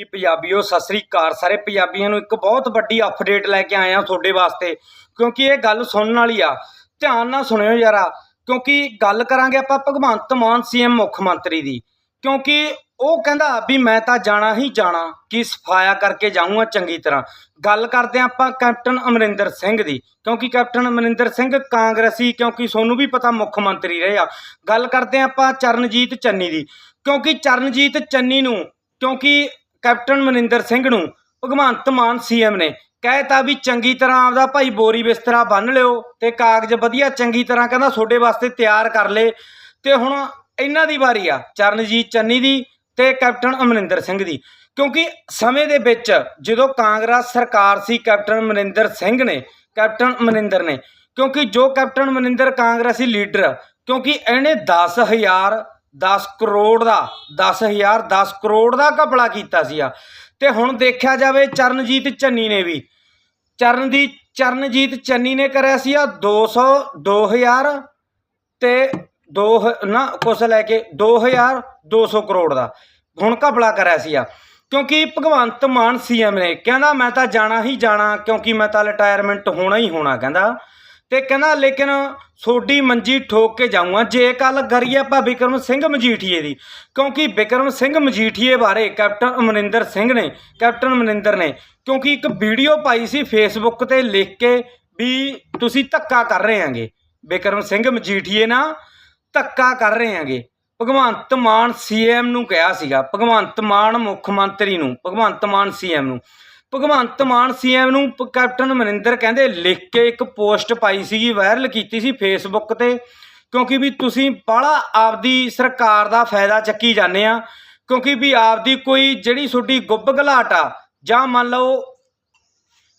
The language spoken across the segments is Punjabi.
ਜੀ ਪੰਜਾਬੀਓ, ਸਤਿ ਸ੍ਰੀ ਅਕਾਲ। ਸਾਰੇ ਪੰਜਾਬੀਆਂ ਨੂੰ ਇੱਕ ਬਹੁਤ ਵੱਡੀ ਅਪਡੇਟ ਲੈ ਕੇ ਆਏ ਆ ਤੁਹਾਡੇ ਵਾਸਤੇ, ਕਿਉਂਕਿ ਇਹ ਗੱਲ ਸੁਣਨ ਵਾਲੀ ਆ। ਧਿਆਨ ਨਾਲ ਸੁਣਿਓ ਯਾਰਾ ਕਿਉਂਕਿ ਗੱਲ ਕਰਾਂਗੇ ਆਪਾਂ ਭਗਵੰਤ ਮਾਨ ਸੀਐਮ ਮੁੱਖ ਮੰਤਰੀ ਦੀ। ਕਿਉਂਕਿ ਉਹ ਕਹਿੰਦਾ ਵੀ ਮੈਂ ਤਾਂ ਜਾਣਾ ਹੀ ਜਾਣਾ, ਕਿ ਸਫਾਇਆ ਕਰਕੇ ਜਾਊਂਗਾ ਚੰਗੀ ਤਰ੍ਹਾਂ। ਗੱਲ ਕਰਦੇ ਹਾਂ ਆਪਾਂ ਕੈਪਟਨ ਅਮਰਿੰਦਰ ਸਿੰਘ ਦੀ, ਕਿਉਂਕਿ ਕੈਪਟਨ ਅਮਰਿੰਦਰ ਸਿੰਘ ਕਾਂਗਰਸੀ, ਕਿਉਂਕਿ ਸੋਨੂੰ ਵੀ ਪਤਾ ਮੁੱਖ ਮੰਤਰੀ ਰਹੇ ਆ। ਗੱਲ ਕਰਦੇ ਹਾਂ ਆਪਾਂ ਚਰਨਜੀਤ ਚੰਨੀ ਦੀ, ਕਿਉਂਕਿ ਚਰਨਜੀਤ ਚੰਨੀ ਨੂੰ, ਕਿਉਂਕਿ ਕੈਪਟਨ ਮਨਿੰਦਰ ਸਿੰਘ ਨੂੰ ਭਗਵੰਤ ਮਾਨ ਸੀਐਮ ਨੇ। ਕਹਿਤਾ ਵੀ ਚੰਗੀ ਤਰ੍ਹਾਂ ਆਪਦਾ ਭਾਈ ਬੋਰੀ ਬਿਸਤਰਾ ਬੰਨ ਲਿਓ ਤੇ ਕਾਗਜ਼ ਵਧੀਆ ਚੰਗੀ ਤਰ੍ਹਾਂ ਕਹਿੰਦਾ ਤੁਹਾਡੇ ਵਾਸਤੇ ਤਿਆਰ ਕਰ ਲੇ। ਤੇ ਹੁਣ ਇਹਨਾਂ ਦੀ ਵਾਰੀ ਆ, ਚਰਨਜੀਤ ਚੰਨੀ ਦੀ ਤੇ ਕੈਪਟਨ ਅਮਰਿੰਦਰ ਸਿੰਘ ਦੀ। ਕਿਉਂਕਿ ਸਮੇਂ ਦੇ ਵਿੱਚ ਜਦੋਂ ਕਾਂਗਰਸ ਸਰਕਾਰ ਸੀ, ਕੈਪਟਨ ਅਮਰਿੰਦਰ ਸਿੰਘ ਨੇ, ਕੈਪਟਨ ਅਮਰਿੰਦਰ ਨੇ। ਕਿਉਂਕਿ ਜੋ ਕੈਪਟਨ ਅਮਰਿੰਦਰ ਕਾਂਗਰਸੀ ਲੀਡਰ ਕਿਉਂਕਿ ਇਹਨੇ 10000 10 ਕਰੋੜ ਦਾ 10000 10 ਕਰੋੜ ਦਾ ਘਪਲਾ ਕੀਤਾ ਸੀਗਾ। ਤੇ ਹੁਣ ਦੇਖਿਆ ਜਾਵੇ ਚਰਨਜੀਤ ਚੰਨੀ ਨੇ ਵੀ। ਚਰਨਜੀਤ ਚਰਨਜੀਤ ਚੰਨੀ ਨੇ ਕਰਿਆ ਸੀ ਆ 200 2000 ਤੇ 2 ਨਾ, ਕੁਛ ਲੈ ਕੇ 2200 ਕਰੋੜ ਦਾ ਹੁਣ ਘਪਲਾ ਕਰਿਆ ਸੀ ਆ ਕਿਉਂਕਿ ਭਗਵੰਤ ਮਾਨ ਸੀਐਮ ਨੇ। ਕਹਿੰਦਾ, ਮੈਂ ਤਾਂ ਜਾਣਾ ਹੀ ਜਾਣਾ, ਕਿਉਂਕਿ ਮੈਂ ਤਾਂ ਰਿਟਾਇਰਮੈਂਟ ਹੋਣਾ ਹੀ ਹੋਣਾ, ਕਹਿੰਦਾ। ਤੇ ਕਹਿੰਦਾ, ਲੇਕਿਨ ਸੋਡੀ ਮੰਜੀ ਠੋਕ ਕੇ ਜਾਊਂਗਾ। ਜੇ ਗੱਲ ਕਰੀਏ ਆਪਾਂ ਵਿਕਰਮ ਸਿੰਘ ਮਜੀਠੀਏ ਦੀ। ਕਿਉਂਕਿ ਵਿਕਰਮ ਸਿੰਘ ਮਜੀਠੀਏ ਬਾਰੇ ਕੈਪਟਨ ਅਮਰਿੰਦਰ ਸਿੰਘ ਨੇ, ਕੈਪਟਨ ਅਮਰਿੰਦਰ ਨੇ, ਕਿਉਂਕਿ ਇੱਕ ਵੀਡੀਓ ਪਾਈ ਸੀ ਫੇਸਬੁੱਕ ਤੇ ਲਿਖ ਕੇ ਵੀ ਤੁਸੀਂ ਧੱਕਾ ਕਰ ਰਹੇ ਆਂਗੇ ਵਿਕਰਮ ਸਿੰਘ ਮਜੀਠੀਏ ਨਾ ਧੱਕਾ ਕਰ ਰਹੇ ਆਂਗੇ ਭਗਵੰਤ ਮਾਨ ਸੀਐਮ ਨੂੰ ਕਿਹਾ ਸੀਗਾ। ਭਗਵੰਤ ਮਾਨ ਮੁੱਖ ਮੰਤਰੀ ਨੂੰ, ਭਗਵੰਤ ਮਾਨ ਸੀਐਮ ਨੂੰ। ਭਗਵੰਤ ਮਾਨ ਸੀਐਮ ਨੂੰ ਪ- ਕੈਪਟਨ ਅਮਰਿੰਦਰ ਕਹਿੰਦੇ ਲਿਖ ਕੇ ਇੱਕ ਪੋਸਟ ਪਾਈ ਸੀਗੀ, ਵਾਇਰਲ ਕੀਤੀ ਸੀ ਫੇਸਬੁੱਕ ਤੇ, ਕਿਉਂਕਿ ਵੀ ਤੁਸੀਂ ਬਾਹਲਾ ਆਪਦੀ ਸਰਕਾਰ ਦਾ ਫਾਇਦਾ ਚੱਕੀ ਜਾਂਦੇ ਆ, ਕਿਉਂਕਿ ਵੀ ਆਪਦੀ ਕੋਈ ਜਿਹੜੀ ਤੁਹਾਡੀ ਗੁੱਬ ਘਲਾਟ ਆ, ਜਾਂ ਮੰਨ ਲਓ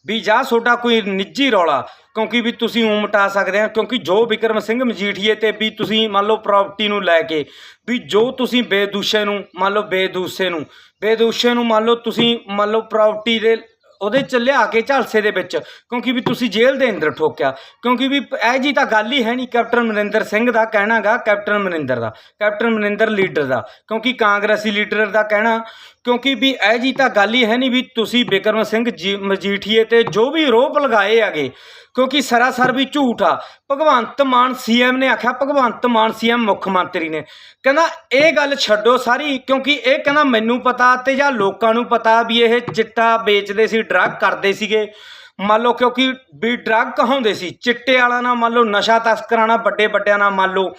ਵੀ ਜਾਂ ਤੁਹਾਡਾ ਕੋਈ ਨਿੱਜੀ ਰੌਲਾ, ਕਿਉਂਕਿ ਵੀ ਤੁਸੀਂ ਉਂ ਮਟਾ ਸਕਦੇ ਆ, ਕਿਉਂਕਿ ਜੋ ਵਿਕਰਮ ਸਿੰਘ ਮਜੀਠੀਏ ਤੇ ਵੀ ਤੁਸੀਂ ਮੰਨ ਲਓ ਪ੍ਰਾਪਰਟੀ ਨੂੰ ਲੈ ਕੇ, ਵੀ ਜੋ ਤੁਸੀਂ ਬੇਦੂਸ਼ੇ ਨੂੰ, ਮੰਨ ਲਓ ਬੇਦੂਸੇ ਨੂੰ, ਬੇਦੂਸ਼ੇ ਨੂੰ ਮੰਨ ਲਓ ਤੁਸੀਂ ਮੰਨ ਲਓ ਪ੍ਰਾਪਰਟੀ ਦੇ ਉਹਦੇ ਚ ਲਿਆ ਕੇ ਝਾਲਸੇ ਦੇ ਵਿੱਚ, ਕਿਉਂਕਿ ਵੀ ਤੁਸੀਂ ਜੇਲ੍ਹ ਦੇ ਅੰਦਰ ਠੋਕਿਆ। ਕਿਉਂਕਿ ਵੀ ਇਹ ਜੀ ਤਾਂ ਗੱਲ ਹੀ ਹੈ ਨਹੀਂ, ਕੈਪਟਨ ਅਮਰਿੰਦਰ ਸਿੰਘ ਦਾ ਕਹਿਣਾਗਾ ਕੈਪਟਨ ਅਮਰਿੰਦਰ ਦਾ, ਕੈਪਟਨ ਅਮਰਿੰਦਰ ਲੀਡਰ ਦਾ, ਕਿਉਂਕਿ ਕਾਂਗਰਸੀ ਲੀਡਰ ਦਾ ਕਹਿਣਾ, ਕਿਉਂਕਿ ਵੀ ਇਹ ਜੀ ਤਾਂ ਗੱਲ ਹੀ ਹੈ ਨਹੀਂ ਵੀ ਤੁਸੀਂ ਬਿਕਰਮ ਸਿੰਘ ਜੀ ਮਜੀਠੀਏ ਤੇ ਜੋ ਵੀ ਰੋਪ ਲਗਾਏ ਹੈਗੇ ਕਿਉਂਕਿ ਸਰਾਸਰ ਵੀ ਝੂਠ ਆ। ਭਗਵੰਤ ਮਾਨ ਸੀਐਮ ਨੇ ਆਖਿਆ, ਭਗਵੰਤ ਮਾਨ ਸੀਐਮ ਮੁੱਖ ਮੰਤਰੀ ਨੇ। ਕਹਿੰਦਾ, ਇਹ ਗੱਲ ਛੱਡੋ ਸਾਰੀ, ਕਿਉਂਕਿ ਇਹ ਕਹਿੰਦਾ ਮੈਨੂੰ ਪਤਾ ਤੇ ਜਾਂ ਲੋਕਾਂ ਨੂੰ ਪਤਾ ਵੀ ਇਹ ਚਿੱਟਾ ਵੇਚਦੇ ਸੀ, ਡਰੱਗ ਕਰਦੇ ਸੀਗੇ। ਮੰਨ ਲਓ ਕਿਉਂਕਿ ਵੀ ਡਰੱਗ ਕਹਾਉਂਦੇ ਸੀ, ਚਿੱਟੇ ਵਾਲਾ ਨਾਲ ਮੰਨ ਲਓ, ਨਸ਼ਾ ਤਸਕਰਾਂ ਨਾਲ ਵੱਡੇ ਵੱਡਿਆਂ ਨਾਲ ਮੰਨ ਲਓ।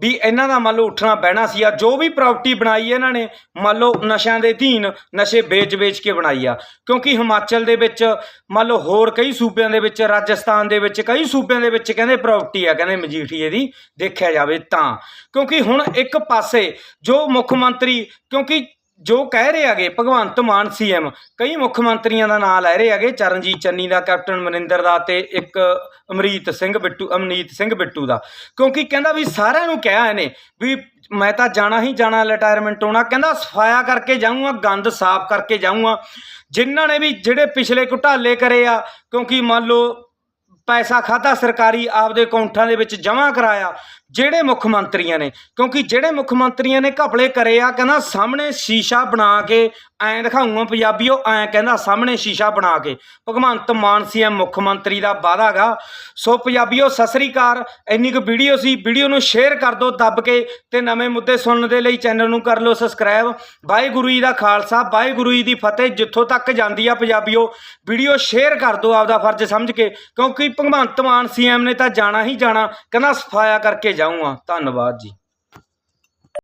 ਵੀ ਇਹਨਾਂ ਦਾ ਮੰਨ ਲਓ ਉੱਠਣਾ ਬਹਿਣਾ ਸੀ ਆ, ਜੋ ਵੀ ਪ੍ਰਾਪਰਟੀ ਬਣਾਈ ਇਹਨਾਂ ਨੇ, ਮੰਨ ਲਓ ਨਸ਼ਿਆਂ ਦੇ ਅਧੀਨ ਨਸ਼ੇ ਵੇਚ-ਵੇਚ ਕੇ ਬਣਾਈ ਆ। ਕਿਉਂਕਿ ਹਿਮਾਚਲ ਦੇ ਵਿੱਚ ਮੰਨ ਲਓ ਹੋਰ ਕਈ ਸੂਬਿਆਂ ਦੇ ਵਿੱਚ, ਰਾਜਸਥਾਨ ਦੇ ਵਿੱਚ, ਕਈ ਸੂਬਿਆਂ ਦੇ ਵਿੱਚ ਕਹਿੰਦੇ ਪ੍ਰਾਪਰਟੀ ਆ, ਕਹਿੰਦੇ ਮਜੀਠੀਏ ਦੀ, ਦੇਖਿਆ ਜਾਵੇ ਤਾਂ। ਕਿਉਂਕਿ ਹੁਣ ਇੱਕ ਪਾਸੇ ਜੋ ਮੁੱਖ ਮੰਤਰੀ, ਕਿਉਂਕਿ ਜੋ ਕਹਿ ਰਹੇ ਹੈਗੇ, ਭਗਵੰਤ ਮਾਨ ਸੀਐਮ ਕਈ ਮੁੱਖ ਮੰਤਰੀਆਂ ਦਾ ਨਾਮ ਲੈ ਰਹੇ ਹੈਗੇ, ਚਰਨਜੀਤ ਚੰਨੀ ਦਾ, ਕੈਪਟਨ ਮਨਿੰਦਰ ਦਾ ਤੇ ਇੱਕ ਅਮਰੀਤ ਸਿੰਘ ਬਿੱਟੂ, ਅਮਨੀਤ ਸਿੰਘ ਬਿੱਟੂ ਦਾ। ਕਿਉਂਕਿ ਕਹਿੰਦਾ ਵੀ ਸਾਰਿਆਂ ਨੂੰ ਕਿਹਾ ਇਹਨੇ ਵੀ ਮੈਂ ਤਾਂ ਜਾਣਾ ਹੀ ਜਾਣਾ ਰਿਟਾਇਰਮੈਂਟ ਹੋਣਾ। ਕਹਿੰਦਾ ਸਫਾਇਆ ਕਰਕੇ ਜਾਊਂਗਾ, ਗੰਦ ਸਾਫ਼ ਕਰਕੇ ਜਾਊਂਗਾ। ਜਿਨ੍ਹਾਂ ਨੇ ਵੀ ਜਿਹੜੇ ਪਿਛਲੇ ਘੁਟਾਲੇ ਕਰੇ ਆ, ਕਿਉਂਕਿ ਮੰਨ ਲਓ ਪੈਸਾ ਖਾਦਾ ਸਰਕਾਰੀ ਆਪਦੇ ਅਕਾਊਂਟਾਂ ਦੇ ਵਿੱਚ ਜਮ੍ਹਾਂ ਕਰਾਇਆ, ਜਿਹੜੇ ਮੁੱਖ ਮੰਤਰੀਆਂ ਨੇ। ਕਿਉਂਕਿ ਜਿਹੜੇ ਮੁੱਖ ਮੰਤਰੀਆਂ ਨੇ ਘਪਲੇ ਕਰੇ ਆ, ਕਹਿੰਦਾ ਸਾਹਮਣੇ ਸ਼ੀਸ਼ਾ ਬਣਾ ਕੇ, ਐਂ ਦਿਖਾਉਂਗਾ ਪੰਜਾਬੀਓ, ਐਂ ਕਹਿੰਦਾ ਸਾਹਮਣੇ ਸ਼ੀਸ਼ਾ ਬਣਾ ਕੇ। ਭਗਵੰਤ ਮਾਨ ਸੀਐਮ ਮੁੱਖ ਮੰਤਰੀ ਦਾ ਵਾਅਦਾ ਗਾ। ਸੋ ਪੰਜਾਬੀਓ, ਸਤਿ ਸ੍ਰੀ ਅਕਾਲ। ਇੰਨੀ ਕੁ ਵੀਡੀਓ ਸੀ, ਵੀਡੀਓ ਨੂੰ ਸ਼ੇਅਰ ਕਰ ਦਿਓ, ਦੱਬ ਕੇ ਤੇ ਨਵੇਂ ਮੁੱਦੇ ਸੁਣਨ ਦੇ ਲਈ ਚੈਨਲ ਨੂੰ ਕਰ ਲਓ ਸਬਸਕ੍ਰਾਈਬ। ਵਾਹਿਗੁਰੂ ਜੀ ਦਾ ਖਾਲਸਾ, ਵਾਹਿਗੁਰੂ ਜੀ ਦੀ ਫਤਿਹ। ਜਿੱਥੋਂ ਤੱਕ ਜਾਂਦੀ ਆ ਪੰਜਾਬੀਓ, ਵੀਡੀਓ ਸ਼ੇਅਰ ਕਰ ਦਿਓ ਆਪਦਾ ਫਰਜ਼ ਸਮਝ ਕੇ। ਕਿਉਂਕਿ ਭਗਵੰਤ ਮਾਨ ਸੀਐਮ ਨੇ ਤਾਂ ਜਾਣਾ ਹੀ ਜਾਣਾ ਕਹਿੰਦਾ ਸਫਾਇਆ ਕਰਕੇ ਜਾਊਂਗਾ। ਧੰਨਵਾਦ ਜੀ।